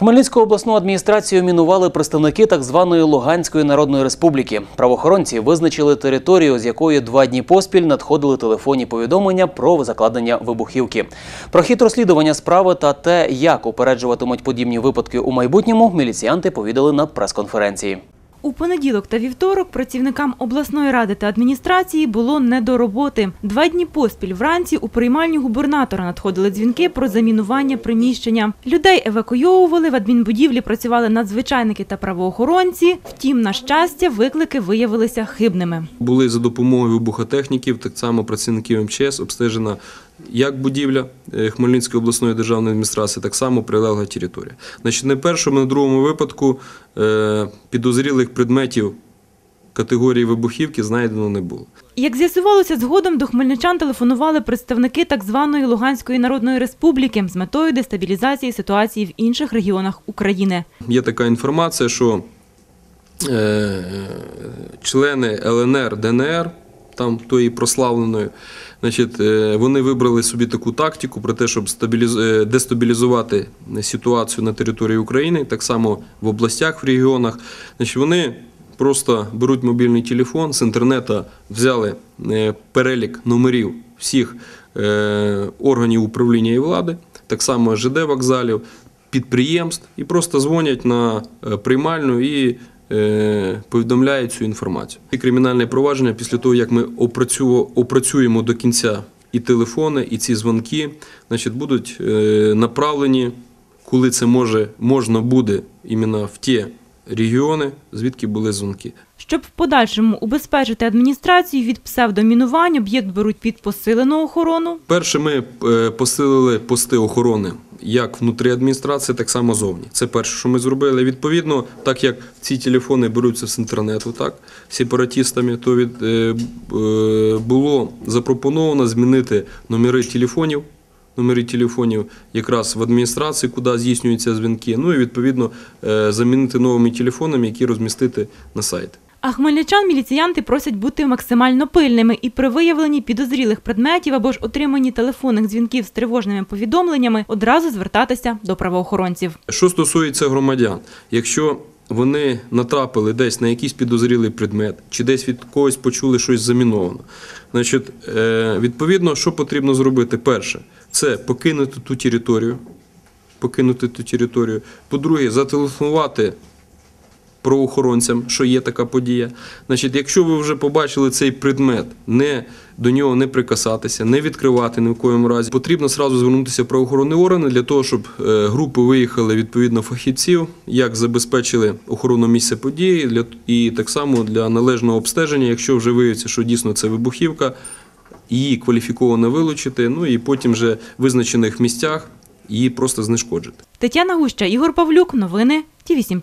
Хмельницьку обласну адміністрацію мінували представники так званої Луганської Народної Республіки. Правоохоронці визначили територію, з якої два дні поспіль надходили телефонні повідомлення про закладення вибухівки. Про хід розслідування справи та те, як упереджуватимуть подібні випадки у майбутньому, міліціянти повідали на прес-конференції. У понеділок та вівторок працівникам обласної ради та адміністрації було не до роботи. Два дні поспіль вранці у приймальню губернатора надходили дзвінки про замінування приміщення. Людей евакуйовували, в адмінбудівлі працювали надзвичайники та правоохоронці. Втім, на щастя, виклики виявилися хибними. Були за допомогою вибухотехніків, так само працівників МЧС обстежена як будівля е, Хмельницької обласної державної адміністрації, так само прилегла територія. Значить, на першому, на другому випадку е, підозрілих предметів категорії вибухівки знайдено не було. Як з'ясувалося, згодом до хмельничан телефонували представники так званої Луганської Народної Республіки з метою дестабілізації ситуації в інших регіонах України. Є така інформація, що е, члени ЛНР, ДНР, там тої прославленої, значить, е, вони вибрали собі таку тактику про те, щоб е, дестабілізувати ситуацію на території України, так само в областях, в регіонах. Значить, вони просто беруть мобільний телефон, з інтернету взяли е, перелік номерів всіх органів управління і влади, так само ЖД вокзалів, підприємств і просто дзвонять на приймальну і е, повідомляють цю інформацію. І кримінальне провадження після того, як ми опрацю- опрацюємо до кінця і телефони, і ці дзвонки, значить, будуть е, направлені, коли це може, можна буде іменно в ті регіони, звідки були дзвонки. Щоб в подальшому убезпечити адміністрацію від псевдомінувань, об'єкт беруть під посилену охорону. Перше, ми е, посилили пости охорони як внутрі адміністрації, так само зовні. Це перше, що ми зробили. Відповідно, так як ці телефони беруться з інтернету, так сепаратістами, то від е, е, було запропоновано змінити номери телефонів. Номери телефонів якраз в адміністрації, куди здійснюються дзвінки. Ну і відповідно е, замінити новими телефонами, які розмістити на сайті. А хмельничан міліціянти просять бути максимально пильними і при виявленні підозрілих предметів або ж отриманні телефонних дзвінків з тривожними повідомленнями одразу звертатися до правоохоронців. Що стосується громадян, якщо вони натрапили десь на якийсь підозрілий предмет, чи десь від когось почули щось заміновано, значить, е, відповідно, що потрібно зробити? Перше, це покинути ту територію, покинути ту територію. По-друге, зателефонувати правоохоронцям, що є така подія. Значить, якщо ви вже побачили цей предмет, не до нього не прикасатися, не відкривати ні в коєму разі, потрібно сразу звернутися в правоохоронні органи для того, щоб е, групи виїхали відповідно фахівців, як забезпечили охорону місця події і так само для належного обстеження, якщо вже виявиться, що дійсно це вибухівка, її кваліфіковано вилучити, ну і потім вже в визначених місцях її просто знешкоджити. Тетяна Гуща, Ігор Павлюк. Новини Ті 8